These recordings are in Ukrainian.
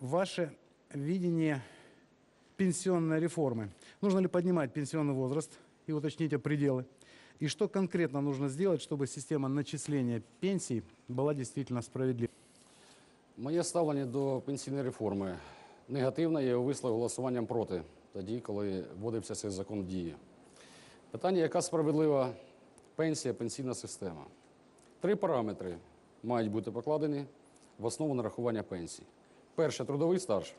ваше видение пенсионной реформы. Нужно ли поднимать пенсионный возраст и уточните пределы? И что конкретно нужно сделать, чтобы система начисления пенсий была действительно справедливой? Моє ставлення до пенсійної реформи негативне, я його висловив голосуванням проти, тоді, коли вводився цей закон в дії. Питання, яка справедлива пенсія, пенсійна система. Три параметри мають бути покладені в основу нарахування пенсій. Перше трудовий стаж.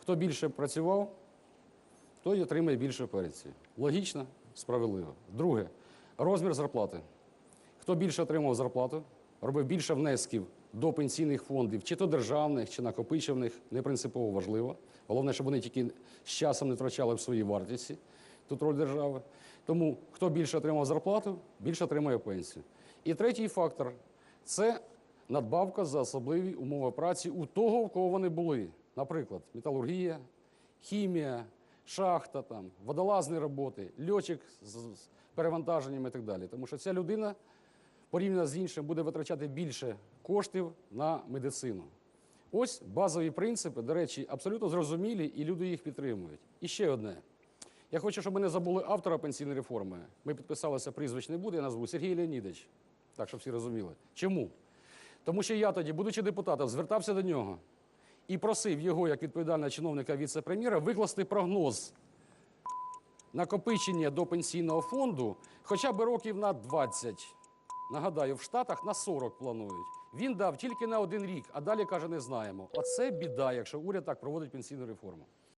Хто більше працював, той отримає більше пенсії. Логічно, справедливо. Друге розмір зарплати. Хто більше отримав зарплату, робив більше внесків до пенсійних фондів, чи то державних, чи накопичувних, не принципово важливо. Головне, щоб вони тільки з часом не втрачали в своїй вартості, тут роль держави. Тому хто більше отримав зарплату, більше отримає пенсію. І третій фактор це надбавка за особливі умови праці у того, у кого вони були. Наприклад, металургія, хімія, шахта, там, водолазні роботи, льотчик з з перевантаженням і так далі. Тому що ця людина порівняно з іншим буде витрачати більше коштів на медицину. Ось базові принципи, до речі, абсолютно зрозумілі, і люди їх підтримують. І ще одне. Я хочу, щоб ми не забули автора пенсійної реформи. Ми підписалися, прізвищ не буде, я назву Сергій Леонідович. Так, щоб всі розуміли. Чому? Тому що я тоді, будучи депутатом, звертався до нього і просив його, як відповідального чиновника віце-прем'єра, викласти прогноз накопичення до пенсійного фонду хоча б років на 20. Нагадаю, в Штатах на 40 планують. Він дав тільки на один рік, а далі каже, не знаємо. Оце біда, якщо уряд так проводить пенсійну реформу.